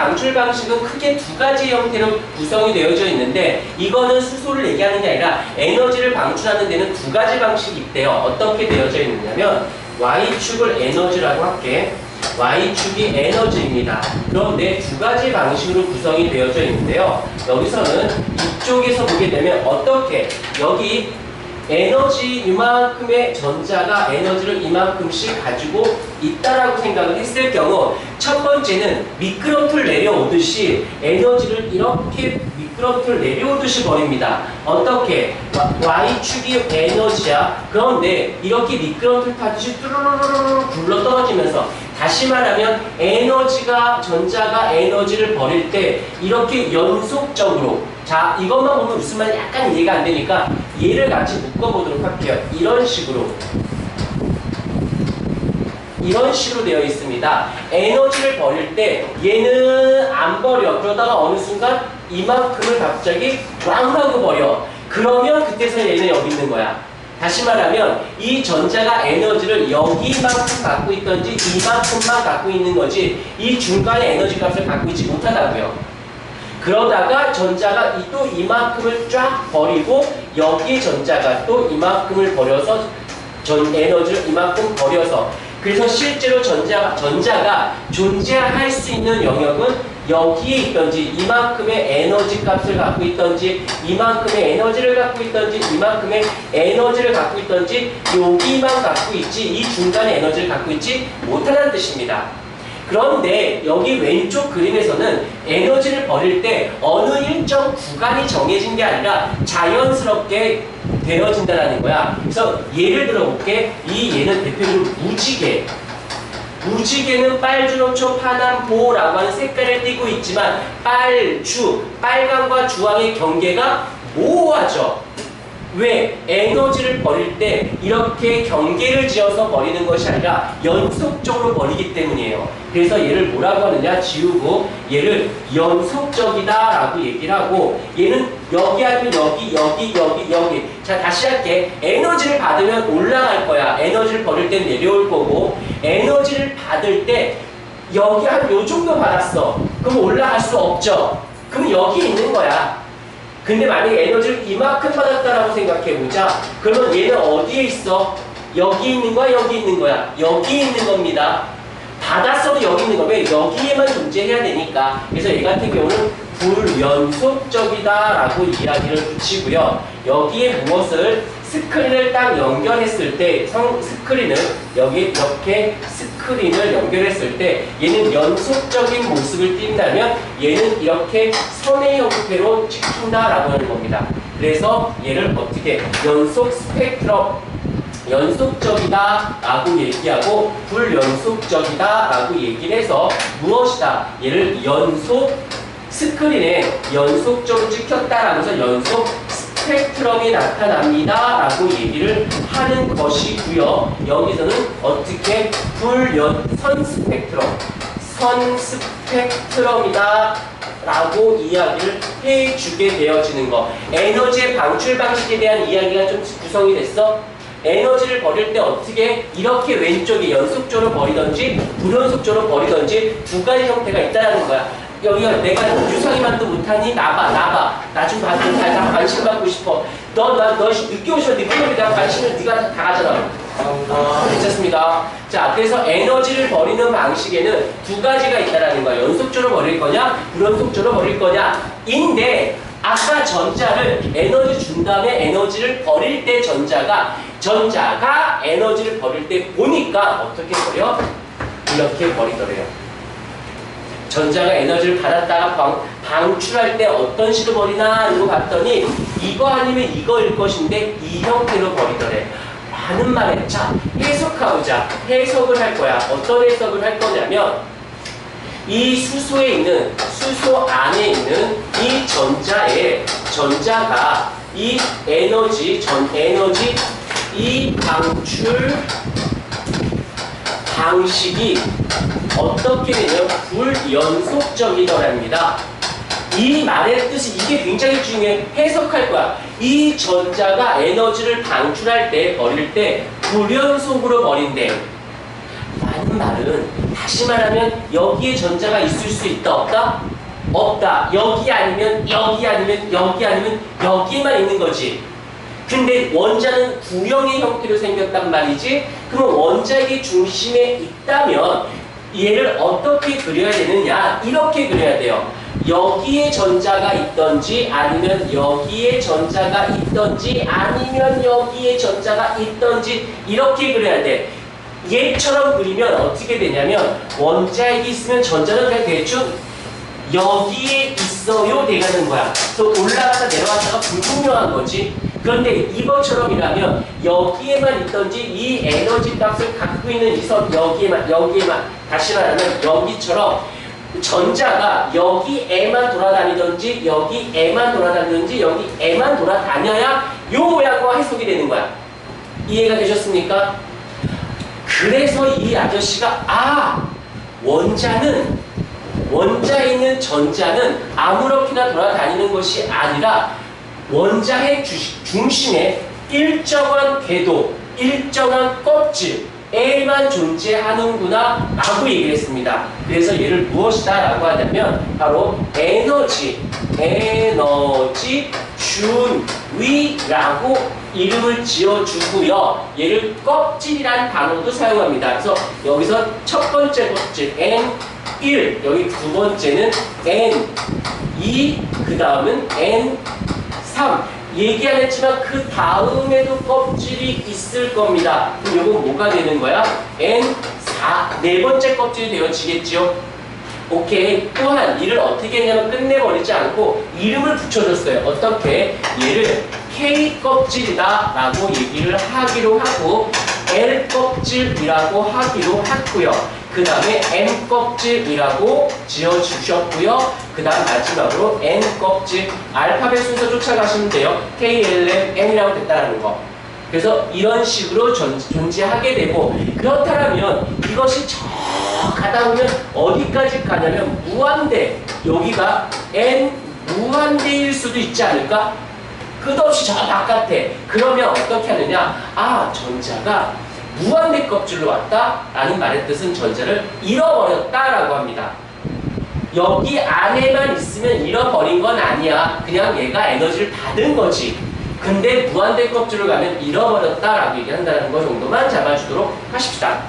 방출 방식은 크게 두 가지 형태로 구성이 되어져 있는데 이거는 수소를 얘기하는 게 아니라 에너지를 방출하는 데는 두 가지 방식이 있대요. 어떻게 되어져 있느냐면 Y축을 에너지라고 할게. Y축이 에너지입니다. 그런데 두 가지 방식으로 구성이 되어져 있는데요. 여기서는 이쪽에서 보게 되면 어떻게 여기 에너지 이만큼의 전자가 에너지를 이만큼씩 가지고 있다라고 생각을 했을 경우 첫 번째는 미끄럼틀 내려오듯이 에너지를 이렇게 미끄럼틀 내려오듯이 버립니다. 어떻게? Y축이 에너지야. 그런데 이렇게 미끄럼틀 타듯이 뚜루루루루 굴러 떨어지면서 다시 말하면 에너지가 전자가 에너지를 버릴 때 이렇게 연속적으로 자 이것만 보면 무슨 말인지 약간 이해가 안 되니까 얘를 같이 묶어보도록 할게요. 이런 식으로 이런 식으로 되어 있습니다. 에너지를 버릴 때 얘는 안 버려. 그러다가 어느 순간 이만큼을 갑자기 왕 하고 버려. 그러면 그때서 얘는 여기 있는 거야. 다시 말하면 이 전자가 에너지를 여기만큼 갖고 있던지 이만큼만 갖고 있는 거지 이 중간에 에너지 값을 갖고 있지 못하다고요. 그러다가 전자가 이또 이만큼을 쫙 버리고 여기 전자가 또 이만큼을 버려서 전 에너지를 이만큼 버려서 그래서 실제로 전자가 전자가 존재할 수 있는 영역은 여기에 있던지 이만큼의 에너지 값을 갖고 있던지 이만큼의 에너지를 갖고 있던지 이만큼의 에너지를 갖고 있던지 여기만 갖고 있지 이 중간에 에너지를 갖고 있지 못하다는 뜻입니다. 그런데 여기 왼쪽 그림에서는 에너지를 버릴 때 어느 일정 구간이 정해진 게 아니라 자연스럽게 되어진다는 거야. 그래서 예를 들어볼게. 이 얘는 대표적으로 무지개. 무지개는 빨주노초 파남보라고 하는 색깔을 띠고 있지만 빨주, 빨강과 주황의 경계가 모호하죠. 왜? 에너지를 버릴 때 이렇게 경계를 지어서 버리는 것이 아니라 연속적으로 버리기 때문이에요. 그래서 얘를 뭐라고 하느냐? 지우고 얘를 연속적이다 라고 얘기를 하고 얘는 여기 아니면 여기, 여기, 여기, 여기. 자, 다시 할게. 에너지를 받으면 올라갈 거야. 에너지를 버릴 땐 내려올 거고 에너지를 받을 때 여기 한 요 정도 받았어. 그럼 올라갈 수 없죠. 그럼 여기 있는 거야. 근데 만약에 에너지를 이만큼 받았다라고 생각해보자. 그러면 얘는 어디에 있어? 여기 있는 거야? 여기 있는 거야? 여기 있는 겁니다. 받았어도 여기 있는 거. 왜? 여기에만 존재해야 되니까. 그래서 얘 같은 경우는 불연속적이다라고 이야기를 붙이고요. 여기에 무엇을 스크린을 딱 연결했을 때 성, 스크린을 여기 이렇게 스크린을 연결했을 때 얘는 연속적인 모습을 띈다면 얘는 이렇게 선의 형태로 찍힌다라고 하는 겁니다. 그래서 얘를 어떻게 연속 스펙트럼 연속적이다 라고 얘기하고 불연속적이다 라고 얘기를 해서 무엇이다 얘를 연속 스크린에 연속적으로 찍혔다라고 해서 연속 스펙트럼이 나타납니다 라고 얘기를 하는 것이고요. 여기서는 어떻게 불연 선 스펙트럼 선 스펙트럼이다 라고 이야기를 해주게 되어지는 거. 에너지의 방출 방식에 대한 이야기가 좀 구성이 됐어? 에너지를 버릴 때 어떻게 이렇게 왼쪽에 연속적으로 버리던지 불연속적으로 버리던지 두 가지 형태가 있다는 거야. 여기가 내가 유상이만도 못하니 나봐 나봐 나좀 나, 나 관심 받고 싶어 너 나 너 늦게 오셨는데 그러면 내가 관심을 네가 다 가져라 아, 괜찮습니다. 자, 그래서 에너지를 버리는 방식에는 두 가지가 있다라는 거야. 연속적으로 버릴 거냐, 불연속적으로 버릴 거냐. 인데 아까 전자를 에너지 준 다음에 에너지를 버릴 때 전자가 전자가 에너지를 버릴 때 보니까 어떻게 버려? 이렇게 버리더래요. 전자가 에너지를 받았다가 방, 방출할 때 어떤 식으로 버리나 이거 봤더니 이거 아니면 이거일 것인데 이 형태로 버리더래. 라는 말에 자 해석하자 해석을 할 거야. 어떤 해석을 할 거냐면 이 수소에 있는 수소 안에 있는 이 전자에 전자가 이 에너지 전 에너지 이 방출 방식이 어떻게 되냐면 불연속적이더랍니다. 이 말의 뜻이 이게 굉장히 중요해. 해석할 거야. 이 전자가 에너지를 방출할 때, 버릴 때, 불연속으로 버린대. 라는 말은 다시 말하면 여기에 전자가 있을 수 있다 없다? 없다. 여기 아니면 여기 아니면 여기 아니면 여기만 있는 거지. 근데 원자는 구형의 형태로 생겼단 말이지. 그럼 원자의 중심에 있다면 얘를 어떻게 그려야 되느냐? 이렇게 그려야 돼요. 여기에 전자가 있던지 아니면 여기에 전자가 있던지 아니면 여기에 전자가 있던지 이렇게 그려야 돼. 얘처럼 그리면 어떻게 되냐면 원자핵이 있으면 전자는 그냥 대충 여기에 있어요 돼가는 거야. 그래서 올라갔다 내려갔다가 불분명한 거지. 그런데 이번처럼이라면 여기에만 있던지 이 에너지 값을 갖고 있는 이 선 여기에만 여기에만 다시 말하면 여기처럼 전자가 여기에만 돌아다니던지 여기에만 돌아다니던지 여기에만 돌아다녀야 요 모양과 해석이 되는 거야. 이해가 되셨습니까? 그래서 이 아저씨가 아 원자는 원자에 있는 전자는 아무렇게나 돌아다니는 것이 아니라 원자의 주- 중심에 일정한 궤도, 일정한 껍질에만 존재하는구나 라고 얘기를 했습니다. 그래서 얘를 무엇이다 라고 하냐면 바로 에너지, 에너지 준위라고 이름을 지어주고요. 얘를 껍질이라는 단어도 사용합니다. 그래서 여기서 첫 번째 껍질 N1, 여기 두 번째는 N2, 그 다음은 N3. 얘기 안 했지만 그 다음에도 껍질이 있을 겁니다. 그럼 이건 뭐가 되는 거야? N4, 네 번째 껍질이 되어지겠죠? 오케이. 또한 이를 어떻게 했냐면 끝내버리지 않고 이름을 붙여줬어요. 어떻게? 얘를 K 껍질이다 라고 얘기를 하기로 하고 L 껍질이라고 하기로 했고요. 그 다음에 M 껍질이라고 지어주셨고요. 그 다음 마지막으로 N 껍질 알파벳 순서 쫓아가시면 돼요. K, L, M, N이라고 됐다는 거. 그래서 이런 식으로 존, 존재하게 되고 그렇다면 이것이 저 가다 보면 어디까지 가냐면 무한대 여기가 n 무한대일 수도 있지 않을까? 끝없이 저 바깥에 그러면 어떻게 하느냐 아 전자가 무한대 껍질로 왔다? 라는 말의 뜻은 전자를 잃어버렸다라고 합니다. 여기 안에만 있으면 잃어버린 건 아니야. 그냥 얘가 에너지를 받은 거지. 근데 무한대 껍질로 가면 잃어버렸다라고 얘기한다는 거 정도만 잡아주도록 하십시다